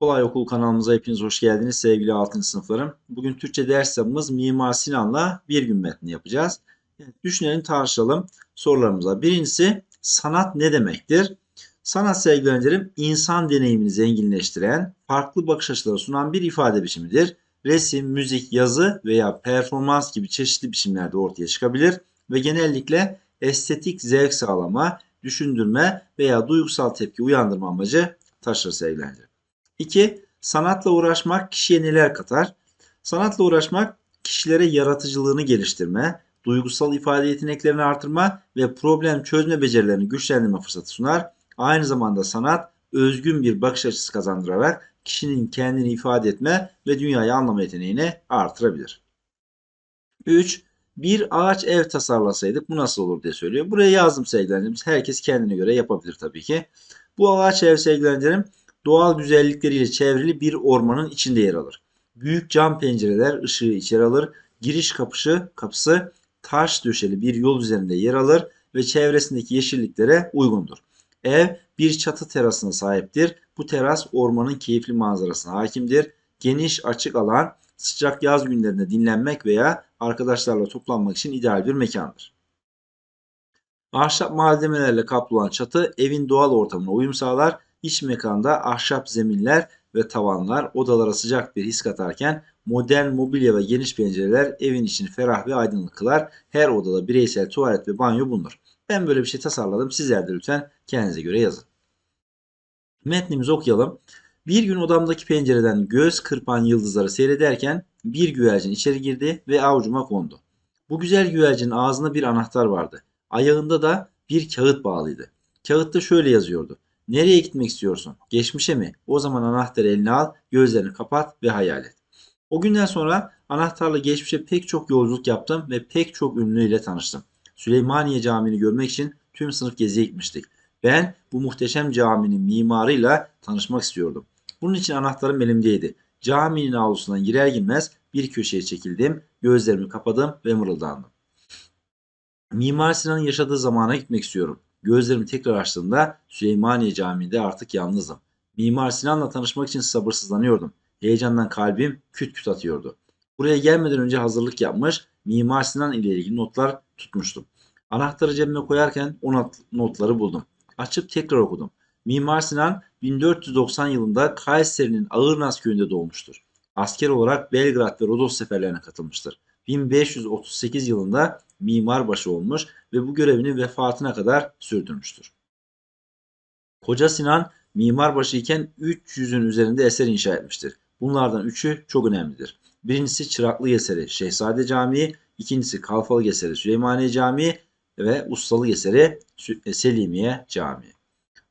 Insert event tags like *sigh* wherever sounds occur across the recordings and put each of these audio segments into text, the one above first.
Kolay Okul kanalımıza hepiniz hoş geldiniz sevgili 6. sınıflarım. Bugün Türkçe ders kitabımız Mimar Sinan'la bir gün metni yapacağız. Evet, düşünelim tartışalım sorularımıza. Birincisi sanat ne demektir? Sanat sevgili öğrencilerim insan deneyimini zenginleştiren, farklı bakış açıları sunan bir ifade biçimidir. Resim, müzik, yazı veya performans gibi çeşitli biçimlerde ortaya çıkabilir ve genellikle estetik zevk sağlama, düşündürme veya duygusal tepki uyandırma amacı taşır sevgili öğrencilerim. 2. Sanatla uğraşmak kişiye neler katar? Sanatla uğraşmak kişilere yaratıcılığını geliştirme, duygusal ifade yeteneklerini artırma ve problem çözme becerilerini güçlendirme fırsatı sunar. Aynı zamanda sanat özgün bir bakış açısı kazandırarak kişinin kendini ifade etme ve dünyayı anlama yeteneğini artırabilir. 3. Bir ağaç ev tasarlasaydık bu nasıl olur diye söylüyor. Buraya yazdım sevgili öğrencilerimiz. Herkes kendine göre yapabilir tabii ki. Bu ağaç ev sevgili öğrencilerim doğal güzellikleriyle çevrili bir ormanın içinde yer alır. Büyük cam pencereler ışığı içeri alır. Giriş kapısı, kapısı taş döşeli bir yol üzerinde yer alır ve çevresindeki yeşilliklere uygundur. Ev bir çatı terasına sahiptir. Bu teras ormanın keyifli manzarasına hakimdir. Geniş açık alan sıcak yaz günlerinde dinlenmek veya arkadaşlarla toplanmak için ideal bir mekandır. Ahşap malzemelerle kaplı olan çatı evin doğal ortamına uyum sağlar. İç mekanda ahşap zeminler ve tavanlar odalara sıcak bir his katarken modern mobilya ve geniş pencereler evin içini ferah ve aydınlık kılar. Her odada bireysel tuvalet ve banyo bulunur. Ben böyle bir şey tasarladım. Sizler de lütfen kendinize göre yazın. Metnimizi okuyalım. Bir gün odamdaki pencereden göz kırpan yıldızları seyrederken bir güvercin içeri girdi ve avucuma kondu. Bu güzel güvercinin ağzında bir anahtar vardı. Ayağında da bir kağıt bağlıydı. Kağıtta şöyle yazıyordu. Nereye gitmek istiyorsun? Geçmişe mi? O zaman anahtarı eline al, gözlerini kapat ve hayal et. O günden sonra anahtarla geçmişe pek çok yolculuk yaptım ve pek çok ünlüyle tanıştım. Süleymaniye Camii'ni görmek için tüm sınıf geziye gitmiştik. Ben bu muhteşem caminin mimarıyla tanışmak istiyordum. Bunun için anahtarım elimdeydi. Caminin avlusundan girer girmez bir köşeye çekildim, gözlerimi kapadım ve mırıldandım. Mimar Sinan'ın yaşadığı zamana gitmek istiyorum. Gözlerimi tekrar açtığımda Süleymaniye Camii'nde artık yalnızdım. Mimar Sinan'la tanışmak için sabırsızlanıyordum. Heyecandan kalbim küt küt atıyordu. Buraya gelmeden önce hazırlık yapmış, Mimar Sinan ile ilgili notlar tutmuştum. Anahtarı cebime koyarken o not, notları buldum. Açıp tekrar okudum. Mimar Sinan 1490 yılında Kayseri'nin Ağırnaz köyünde doğmuştur. Asker olarak Belgrad ve Rodos seferlerine katılmıştır. 1538 yılında mimarbaşı olmuş ve bu görevini vefatına kadar sürdürmüştür. Koca Sinan mimarbaşı iken 300'ün üzerinde eser inşa etmiştir. Bunlardan üçü çok önemlidir. Birincisi Çıraklı eseri Şehzade Camii, ikincisi Kalfalık eseri Süleymaniye Camii ve Ustalık eseri Selimiye Camii.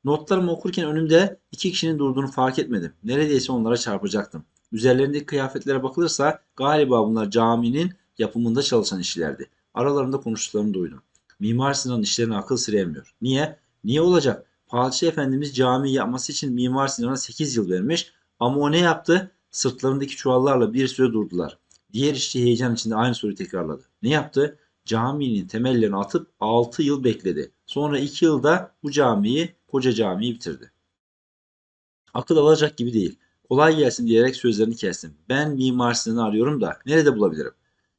Notlarımı okurken önümde iki kişinin durduğunu fark etmedim. Neredeyse onlara çarpacaktım. Üzerlerindeki kıyafetlere bakılırsa galiba bunlar caminin yapımında çalışan işçilerdi. Aralarında konuştuklarını duydum. Mimar Sinan'ın işlerine akıl sır. Niye? Niye olacak? Padişah Efendimiz cami yapması için Mimar Sinan'a 8 yıl vermiş ama o ne yaptı? Sırtlarındaki çuvallarla bir süre durdular. Diğer işçi heyecan içinde aynı soruyu tekrarladı. Ne yaptı? Caminin temellerini atıp 6 yıl bekledi. Sonra 2 yılda bu camiyi, koca camiyi bitirdi. Akıl alacak gibi değil. Kolay gelsin diyerek sözlerini kestim. Ben Mimar Sinan'ı arıyorum da nerede bulabilirim?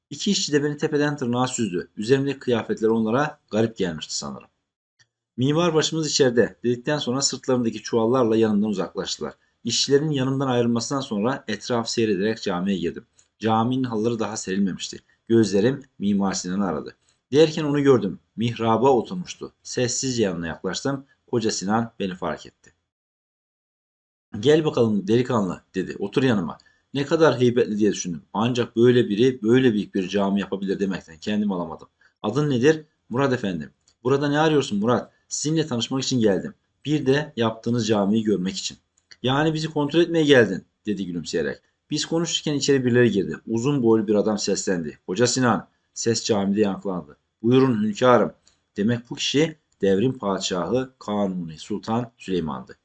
İki işçi de beni tepeden tırnağa süzdü. Üzerimdeki kıyafetler onlara garip gelmişti sanırım. Mimar başımız içeride dedikten sonra sırtlarındaki çuvallarla yanından uzaklaştılar. İşçilerin yanımdan ayrılmasından sonra etraf seyrederek camiye girdim. Caminin halıları daha serilmemişti. Gözlerim Mimar Sinan'ı aradı. Derken onu gördüm. Mihraba oturmuştu. Sessizce yanına yaklaştım. Koca Sinan beni fark etti. Gel bakalım delikanlı dedi. Otur yanıma. Ne kadar heybetli diye düşündüm. Ancak böyle biri böyle büyük bir cami yapabilir demekten kendimi alamadım. Adın nedir? Murat efendim. Burada ne arıyorsun Murat? Sizinle tanışmak için geldim. Bir de yaptığınız camiyi görmek için. Yani bizi kontrol etmeye geldin dedi gülümseyerek. Biz konuşurken içeri birileri girdi. Uzun boylu bir adam seslendi. Hoca Sinan. Ses camide yankılandı. Buyurun hünkârım. Demek bu kişi devrim padişahı Kanuni Sultan Süleyman'dı.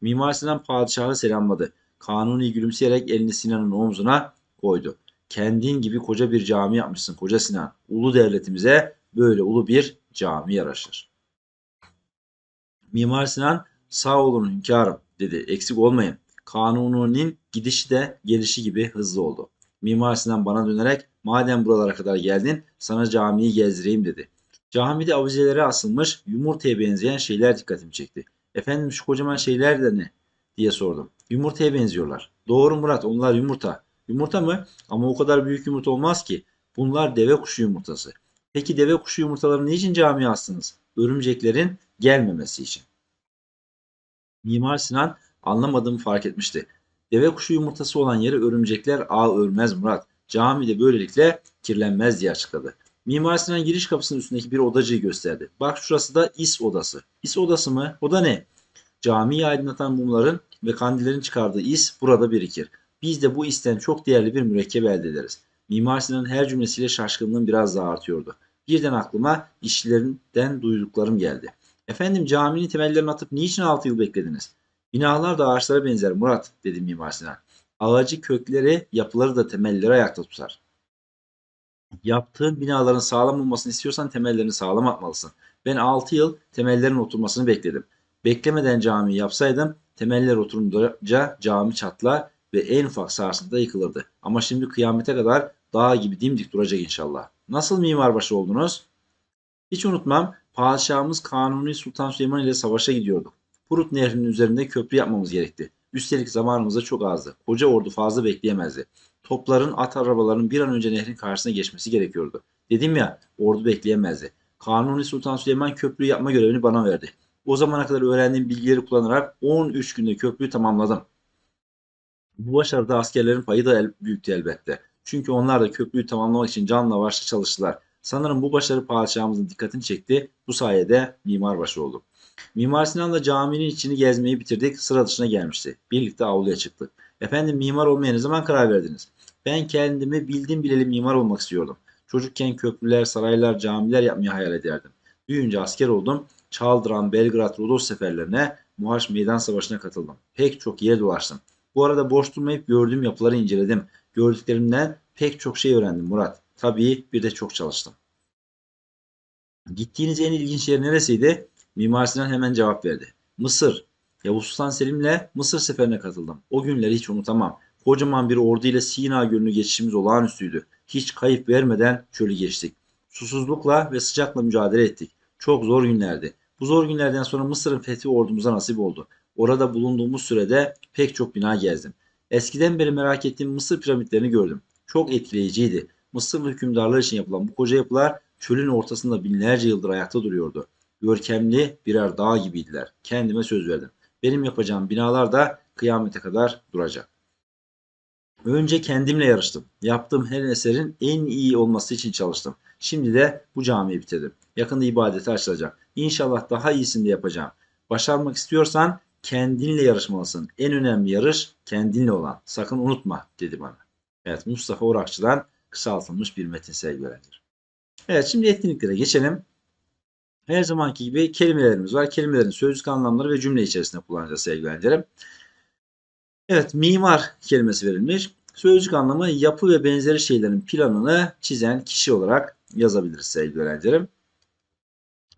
Mimar Sinan padişahı selamladı. Kanuni gülümseyerek elini Sinan'ın omzuna koydu. Kendin gibi koca bir cami yapmışsın koca Sinan. Ulu devletimize böyle ulu bir cami yaraşır. Mimar Sinan sağ olun hünkârım dedi. Eksik olmayın. Kanuni'nin gidişi de gelişi gibi hızlı oldu. Mimar Sinan bana dönerek madem buralara kadar geldin sana camiyi gezdireyim dedi. Camide avizelere asılmış yumurtaya benzeyen şeyler dikkatimi çekti. Efendim şu kocaman şeyler de ne? diye sordum. Yumurtaya benziyorlar. Doğru Murat onlar yumurta. Yumurta mı? Ama o kadar büyük yumurta olmaz ki. Bunlar deve kuşu yumurtası. Peki deve kuşu yumurtalarını niçin camiye astınız? Örümceklerin gelmemesi için. Mimar Sinan anlamadığımı fark etmişti. Deve kuşu yumurtası olan yere örümcekler ağ örmez Murat. Cami de böylelikle kirlenmez diye açıkladı. Mimar Sinan giriş kapısının üstündeki bir odacıyı gösterdi. Bak şurası da is odası. İs odası mı? O da ne? Camiyi aydınlatan mumların ve kandillerin çıkardığı is burada birikir. Biz de bu isten çok değerli bir mürekkep elde ederiz. Mimar Sinan'ın her cümlesiyle şaşkınlığım biraz daha artıyordu. Birden aklıma işçilerinden duyduklarım geldi. Efendim caminin temellerini atıp niçin 6 yıl beklediniz? Binalar da ağaçlara benzer Murat dedi Mimar Sinan. Ağacı kökleri yapıları da temelleri ayakta tutar. Yaptığın binaların sağlam olmasını istiyorsan temellerini sağlam atmalısın. Ben 6 yıl temellerin oturmasını bekledim. Beklemeden cami yapsaydım temeller oturunca cami çatlar ve en ufak sarsıntıda yıkılırdı. Ama şimdi kıyamete kadar dağ gibi dimdik duracak inşallah. Nasıl mimarbaşı oldunuz? Hiç unutmam padişahımız Kanuni Sultan Süleyman ile savaşa gidiyorduk. Purut Nehri'nin üzerinde köprü yapmamız gerekti. Üstelik zamanımız da çok azdı. Koca ordu fazla bekleyemezdi. Topların, at arabalarının bir an önce nehrin karşısına geçmesi gerekiyordu. Dedim ya, ordu bekleyemezdi. Kanuni Sultan Süleyman köprüyü yapma görevini bana verdi. O zamana kadar öğrendiğim bilgileri kullanarak 13 günde köprüyü tamamladım. Bu başarıda askerlerin payı da el, büyüktü elbette. Çünkü onlar da köprüyü tamamlamak için canla başla çalıştılar. Sanırım bu başarı padişahımızın dikkatini çekti. Bu sayede mimarbaşı oldum. Mimar Sinan'la caminin içini gezmeyi bitirdik. Sıra dışına gelmişti. Birlikte avluya çıktık. Efendim mimar olmaya ne zaman karar verdiniz? Ben kendimi bildim bileli mimar olmak istiyordum. Çocukken köprüler, saraylar, camiler yapmayı hayal ederdim. Büyüyünce asker oldum. Çaldıran, Belgrad, Rodos seferlerine, Muhaç Meydan Savaşı'na katıldım. Pek çok yer dolaştım. Bu arada boş durmayıp gördüğüm yapıları inceledim. Gördüklerimden pek çok şey öğrendim Murat. Tabii bir de çok çalıştım. Gittiğiniz en ilginç yer neresiydi? Mimar Sinan hemen cevap verdi. Mısır. Yavuz Sultan Selim'le Mısır seferine katıldım. O günleri hiç unutamam. Kocaman bir ordu ile Sina Gölü'nü geçişimiz olağanüstüydü. Hiç kayıp vermeden çölü geçtik. Susuzlukla ve sıcakla mücadele ettik. Çok zor günlerdi. Bu zor günlerden sonra Mısır'ın fethi ordumuza nasip oldu. Orada bulunduğumuz sürede pek çok bina gezdim. Eskiden beri merak ettiğim Mısır piramitlerini gördüm. Çok etkileyiciydi. Mısırlı hükümdarlar için yapılan bu koca yapılar çölün ortasında binlerce yıldır ayakta duruyordu. Görkemli birer dağ gibiydiler. Kendime söz verdim. Benim yapacağım binalar da kıyamete kadar duracak. Önce kendimle yarıştım. Yaptığım her eserin en iyi olması için çalıştım. Şimdi de bu camiyi bitirdim. Yakında ibadete açılacak. İnşallah daha iyisini de yapacağım. Başarmak istiyorsan kendinle yarışmalısın. En önemli yarış kendinle olan. Sakın unutma dedi bana. Evet Mustafa Orakçı'dan kısaltılmış bir metin sevgili öğrenciler. Evet şimdi etkinliklere geçelim. Her zamanki gibi kelimelerimiz var. Kelimelerin sözcük anlamları ve cümle içerisinde kullanacağız sevgili öğrencilerim. Evet mimar kelimesi verilmiş. Sözcük anlamı yapı ve benzeri şeylerin planını çizen kişi olarak yazabiliriz sevgili öğrencilerim.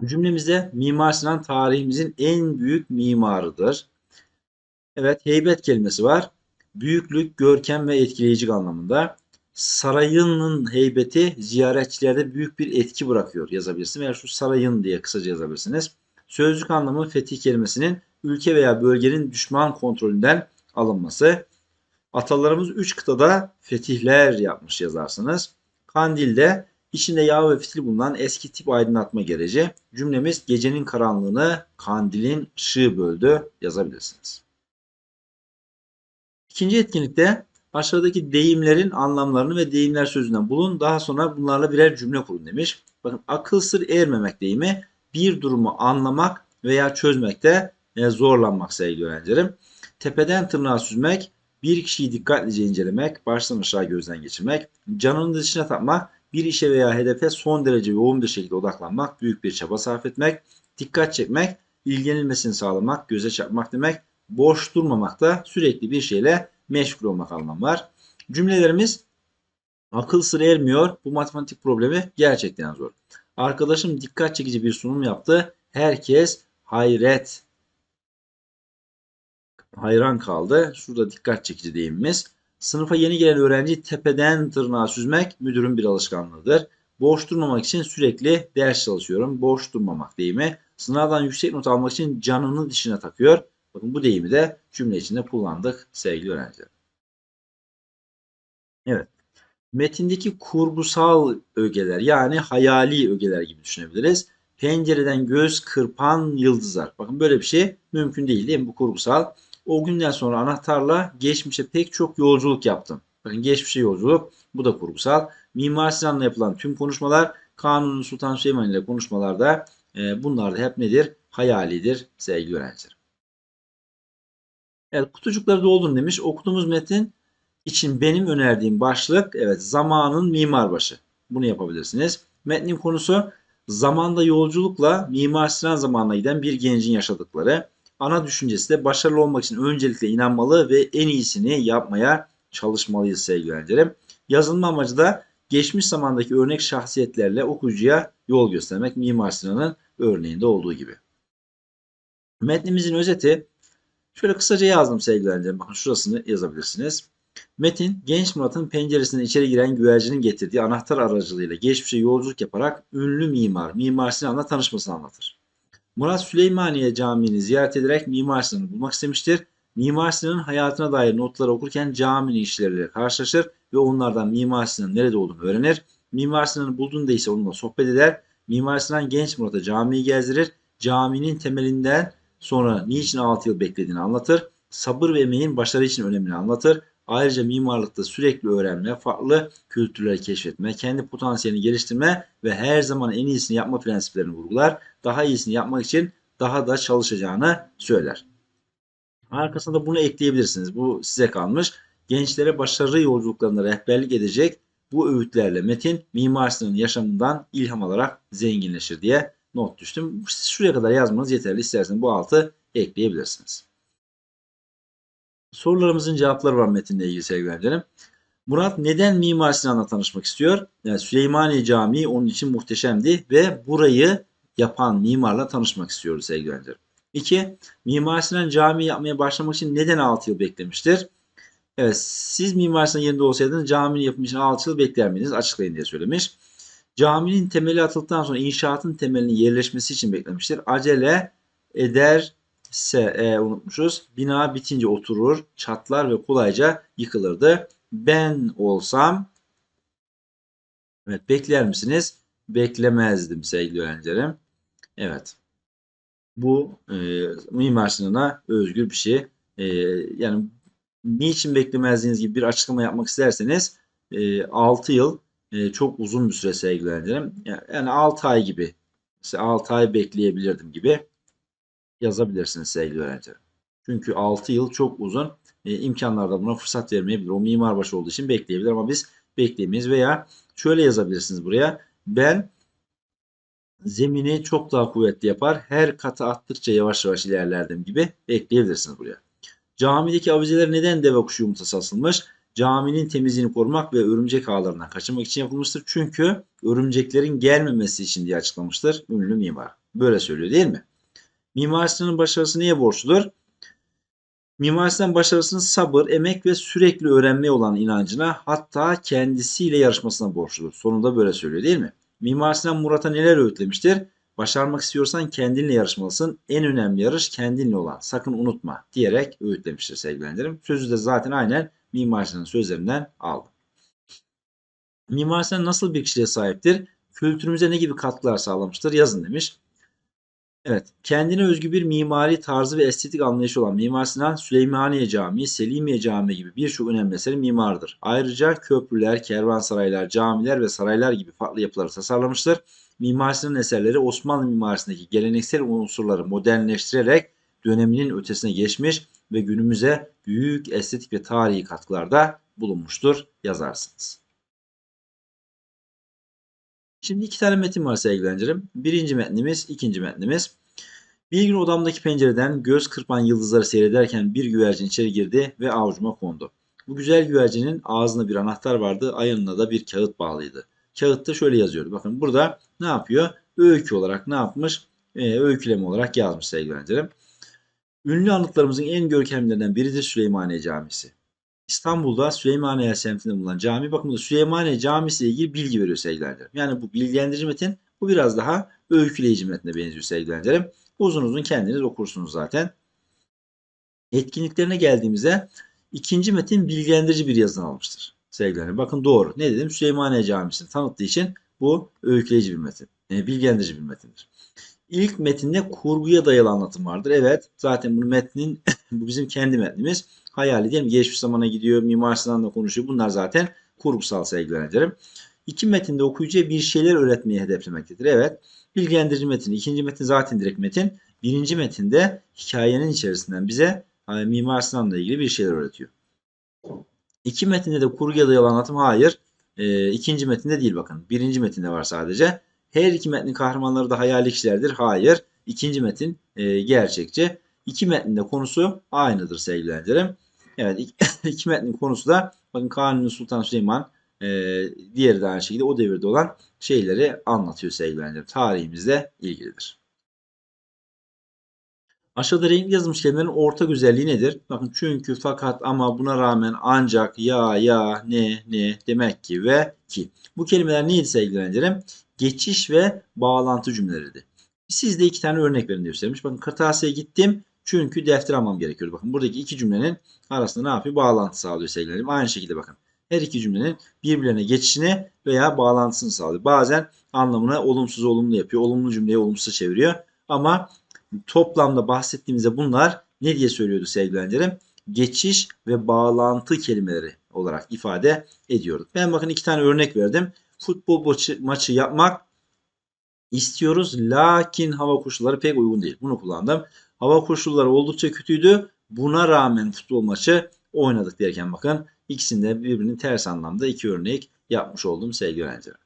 Cümlemizde Mimar Sinan tarihimizin en büyük mimarıdır. Evet heybet kelimesi var. Büyüklük, görkem ve etkileyici anlamında. Sarayının heybeti ziyaretçilerde büyük bir etki bırakıyor yazabilirsiniz. Veya şu sarayın diye kısaca yazabilirsiniz. Sözcük anlamı fetih kelimesinin ülke veya bölgenin düşman kontrolünden alınması. Atalarımız 3 kıtada fetihler yapmış yazarsınız. Kandil'de içinde yağ ve fitil bulunan eski tip aydınlatma gereci. Cümlemiz gecenin karanlığını kandilin ışığı böldü yazabilirsiniz. İkinci etkinlikte aşağıdaki deyimlerin anlamlarını ve deyimler sözünden bulun. Daha sonra bunlarla birer cümle kurun demiş. Bakın akıl sır ermemek deyimi bir durumu anlamak veya çözmekte e, zorlanmak sevgili öğrencilerim. Tepeden tırnağa süzmek, bir kişiyi dikkatlice incelemek, baştan aşağı gözden geçirmek, canının dışına takmak, bir işe veya hedefe son derece yoğun bir şekilde odaklanmak, büyük bir çaba sarf etmek, dikkat çekmek, ilgilenilmesini sağlamak, göze çarpmak demek, boş durmamakta sürekli bir şeyle meşgul olmak anlamı var. Cümlelerimiz akıl sır ermiyor. Bu matematik problemi gerçekten zor. Arkadaşım dikkat çekici bir sunum yaptı. Herkes hayret hayran kaldı. Şurada dikkat çekici deyimimiz. Sınıfa yeni gelen öğrenci tepeden tırnağa süzmek müdürün bir alışkanlığıdır. Boş durmamak için sürekli ders çalışıyorum. Boş durmamak deyimi. Sınavdan yüksek not almak için canını dişine takıyor. Bakın bu deyimi de cümle içinde kullandık sevgili öğrenciler. Evet. Metindeki kurgusal ögeler yani hayali ögeler gibi düşünebiliriz. Pencereden göz kırpan yıldızlar. Bakın böyle bir şey mümkün değil değil mi? Bu kurgusal. O günden sonra anahtarla geçmişe pek çok yolculuk yaptım. Bakın geçmişe yolculuk bu da kurgusal. Mimar Sinan'la yapılan tüm konuşmalar Kanuni Sultan Süleyman ile konuşmalarda e, bunlar da hep nedir? Hayalidir sevgili öğrenciler. Evet kutucukları doldurun demiş. Okuduğumuz metin için benim önerdiğim başlık evet zamanın mimarbaşı. Bunu yapabilirsiniz. Metnin konusu zamanda yolculukla Mimar Sinan zamanına giden bir gencin yaşadıkları. Ana düşüncesi de başarılı olmak için öncelikle inanmalı ve en iyisini yapmaya çalışmalıyız sevgili öğrencilerim. Yazılma amacı da geçmiş zamandaki örnek şahsiyetlerle okuyucuya yol göstermek Mimar Sinan'ın örneğinde olduğu gibi. Metnimizin özeti şöyle kısaca yazdım sevgili. Bakın şurasını yazabilirsiniz. Metin, Genç Murat'ın penceresinden içeri giren güvercinin getirdiği anahtar aracılığıyla geçmişe yolculuk yaparak ünlü mimar, Mimar Sinan'la tanışmasını anlatır. Murat Süleymaniye Camii'ni ziyaret ederek Mimar Sinan'ı bulmak istemiştir. Mimar Sinan'ın hayatına dair notları okurken caminin işleriyle karşılaşır ve onlardan Mimar Sinan'ın nerede olduğunu öğrenir. Mimar Sinan'ı bulduğunda ise onunla sohbet eder. Mimar Sinan Genç Murat'a camiyi gezdirir. Caminin temelinden sonra niçin 6 yıl beklediğini anlatır. Sabır ve emeğin başarı için önemini anlatır. Ayrıca mimarlıkta sürekli öğrenme, farklı kültürleri keşfetme, kendi potansiyelini geliştirme ve her zaman en iyisini yapma prensiplerini vurgular. Daha iyisini yapmak için daha da çalışacağını söyler. Arkasında da bunu ekleyebilirsiniz. Bu size kalmış. Gençlere başarı yolculuklarında rehberlik edecek bu öğütlerle metin Mimar yaşamından ilham alarak zenginleşir diye not düştüm. Şuraya kadar yazmanız yeterli. İsterseniz bu altı ekleyebilirsiniz. Sorularımızın cevapları var metinle ilgili sevgili öğrencilerim. Murat neden Mimar Sinan'la tanışmak istiyor? Yani Süleymaniye Camii onun için muhteşemdi ve burayı yapan mimarla tanışmak istiyordu sevgili öğrencilerim. 2. Mimar Sinan cami yapmaya başlamak için neden 6 yıl beklemiştir? Evet siz Mimar Sinan yerinde olsaydınız caminin yapımı için 6 yıl bekler miydiniz? Açıklayın diye söylemiş. Caminin temeli atıldıktan sonra inşaatın temelinin yerleşmesi için beklemiştir. Acele eder S, E unutmuşuz. Bina bitince oturur, çatlar ve kolayca yıkılırdı. Ben olsam Evet bekler misiniz? Beklemezdim sevgili öğrencilerim. Evet. Bu e, Mimar Sinan'a özgür bir şey. E, yani niçin beklemezdiğiniz gibi bir açıklama yapmak isterseniz e, 6 yıl e, çok uzun bir süre sevgili öğrencilerim. Yani 6 ay gibi. Mesela 6 ay bekleyebilirdim gibi yazabilirsiniz sevgili öğrenciler. Çünkü 6 yıl çok uzun. E, imkanlarda buna fırsat vermeyebilir. O mimar başı olduğu için bekleyebilir ama biz bekleyemeyiz. Veya şöyle yazabilirsiniz buraya. Ben zemini çok daha kuvvetli yapar. Her katı attıkça yavaş yavaş ilerlerdim gibi ekleyebilirsiniz buraya. Camideki avizeler neden deve kuşu yumurtası asılmış? Caminin temizliğini korumak ve örümcek ağlarından kaçınmak için yapılmıştır. Çünkü örümceklerin gelmemesi için diye açıklamıştır ünlü mimar. Böyle söylüyor değil mi? Mimar başarısı neye borçludur? Mimar Sinan başarısını sabır, emek ve sürekli öğrenmeye olan inancına hatta kendisiyle yarışmasına borçludur. Sonunda böyle söylüyor değil mi? Mimar Murat'a neler öğütlemiştir? Başarmak istiyorsan kendinle yarışmalısın. En önemli yarış kendinle olan. Sakın unutma diyerek öğütlemiştir sevgilendirim. Sözü de zaten aynen Mimar Sinan'ın sözlerinden aldım. Mimar Sinan nasıl bir kişiliğe sahiptir? Kültürümüze ne gibi katkılar sağlamıştır? Yazın demiş. Evet, kendine özgü bir mimari tarzı ve estetik anlayışı olan Mimar Sinan, Süleymaniye Camii, Selimiye Camii gibi birçok önemli eserin mimarıdır. Ayrıca köprüler, kervansaraylar, camiler ve saraylar gibi farklı yapıları tasarlamıştır. Mimar Sinan'ın eserleri Osmanlı mimarisindeki geleneksel unsurları modernleştirerek döneminin ötesine geçmiş ve günümüze büyük estetik ve tarihi katkılarda bulunmuştur yazarsınız. Şimdi iki tane metin var sevgili. Birinci metnimiz, ikinci metnimiz. Bir gün odamdaki pencereden göz kırpan yıldızları seyrederken bir güvercin içeri girdi ve avucuma kondu. Bu güzel güvercinin ağzında bir anahtar vardı, ayağına da bir kağıt bağlıydı. Kağıtta şöyle yazıyordu. Bakın burada ne yapıyor? Öykü olarak ne yapmış? e, öyküleme olarak yazmış sevgili. Ünlü anıtlarımızın en görkemlerinden biridir Süleymaniye Camisi. İstanbul'da Süleymaniye semtinde bulunan cami. Bakın burada Süleymaniye Camisi ile ilgili bilgi veriyor sevgili öğrencilerim. Yani bu bilgilendirici metin bu biraz daha öyküleyici metne benziyor sevgili öğrencilerim. Uzun uzun kendiniz okursunuz zaten. Etkinliklerine geldiğimizde ikinci metin bilgilendirici bir yazıdan almıştır. Sevgili öğrencilerim. Bakın doğru. Ne dedim? Süleymaniye Camisi'ni tanıttığı için bu öyküleyici bir metin. Yani bilgilendirici bir metindir. İlk metinde kurguya dayalı anlatım vardır. Evet zaten bu metnin *laughs* bu bizim kendi metnimiz. Hayali mi? Geçmiş zamana gidiyor, Mimar Sinan'la konuşuyor. Bunlar zaten kurgusal sevgili öğrencilerim. İki metinde okuyucuya bir şeyler öğretmeyi hedeflemektedir. Evet. Bilgilendirici metin. ikinci metin zaten direkt metin. Birinci metinde hikayenin içerisinden bize yani Mimar Sinan'la ilgili bir şeyler öğretiyor. İki metinde de kurguya dayalı anlatım hayır. E, ikinci metinde değil bakın. Birinci metinde var sadece. Her iki metnin kahramanları da hayali kişilerdir. Hayır. İkinci metin e, gerçekçi. İki metnin de konusu aynıdır sevgili öğrencilerim. Evet *laughs* iki, metnin konusu da bakın Kanuni Sultan Süleyman e, diğeri de aynı şekilde o devirde olan şeyleri anlatıyor sevgili öğrencilerim. Tarihimizle ilgilidir. Aşağıda renkli yazılmış kelimelerin ortak özelliği nedir? Bakın çünkü, fakat, ama, buna rağmen, ancak, ya, ya, ne, ne, demek ki ve ki. Bu kelimeler neydi sevgili öğrencilerim? Geçiş ve bağlantı cümleleriydi. Siz de iki tane örnek verin diye söylemiş. Bakın kırtasiye gittim çünkü defter almam gerekiyordu. Bakın buradaki iki cümlenin arasında ne yapıyor? Bağlantı sağlıyor sevgili öğrencilerim. Aynı şekilde bakın. Her iki cümlenin birbirlerine geçişini veya bağlantısını sağlıyor. Bazen anlamına olumsuz olumlu yapıyor. Olumlu cümleyi olumsuz çeviriyor. Ama toplamda bahsettiğimizde bunlar ne diye söylüyordu sevgili öğrencilerim? Geçiş ve bağlantı kelimeleri olarak ifade ediyorduk. Ben bakın iki tane örnek verdim. Futbol maçı, maçı yapmak istiyoruz. Lakin hava koşulları pek uygun değil. Bunu kullandım. Hava koşulları oldukça kötüydü. Buna rağmen futbol maçı oynadık derken bakın ikisinde birbirinin ters anlamda iki örnek yapmış oldum sevgili öğrencilerim.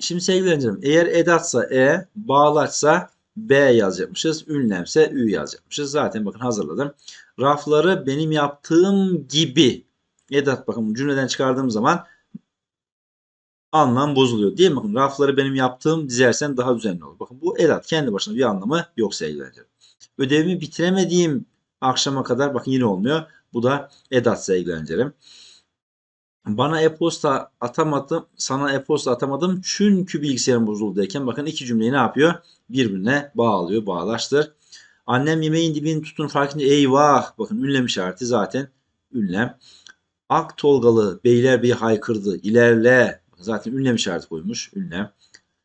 Şimdi sevgili öğrencilerim eğer edatsa e, bağlaçsa B yazacakmışız. Ünlemse Ü yazacakmışız. Zaten bakın hazırladım. Rafları benim yaptığım gibi edat bakın cümleden çıkardığım zaman anlam bozuluyor. Değil mi? Bakın rafları benim yaptığım dizersen daha düzenli olur. Bakın bu edat kendi başına bir anlamı yok sevgili. Ödevimi bitiremediğim akşama kadar bakın yine olmuyor. Bu da edat sevgili öğrencilerim. Bana e-posta atamadım, sana e-posta atamadım çünkü bilgisayarım bozuldu derken bakın iki cümleyi ne yapıyor? Birbirine bağlıyor, bağlaştır. Annem yemeğin dibini tutun farkında eyvah. Bakın ünlem işareti zaten ünlem. Ak Tolgalı Beylerbeyi haykırdı. İlerle. Zaten ünlem işareti koymuş. Ünlem.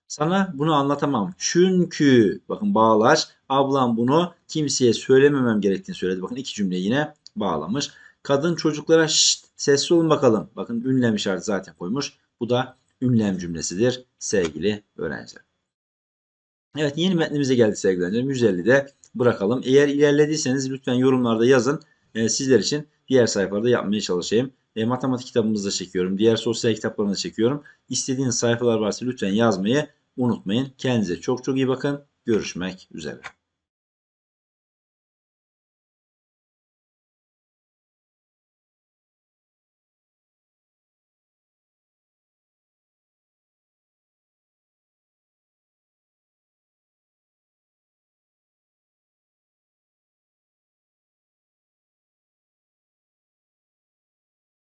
Sana bunu anlatamam. Çünkü bakın bağlaç. Ablam bunu kimseye söylememem gerektiğini söyledi. Bakın iki cümle yine bağlamış. Kadın çocuklara şşt sessiz olun bakalım. Bakın ünlem işareti zaten koymuş. Bu da ünlem cümlesidir sevgili öğrenciler. Evet yeni metnimize geldi sevgili öğrencilerim. 150'de bırakalım. Eğer ilerlediyseniz lütfen yorumlarda yazın. Ee, sizler için diğer sayfalarda yapmaya çalışayım. E, matematik kitabımızda çekiyorum. Diğer sosyal kitaplarını çekiyorum. İstediğiniz sayfalar varsa lütfen yazmayı unutmayın. Kendinize çok çok iyi bakın. Görüşmek üzere.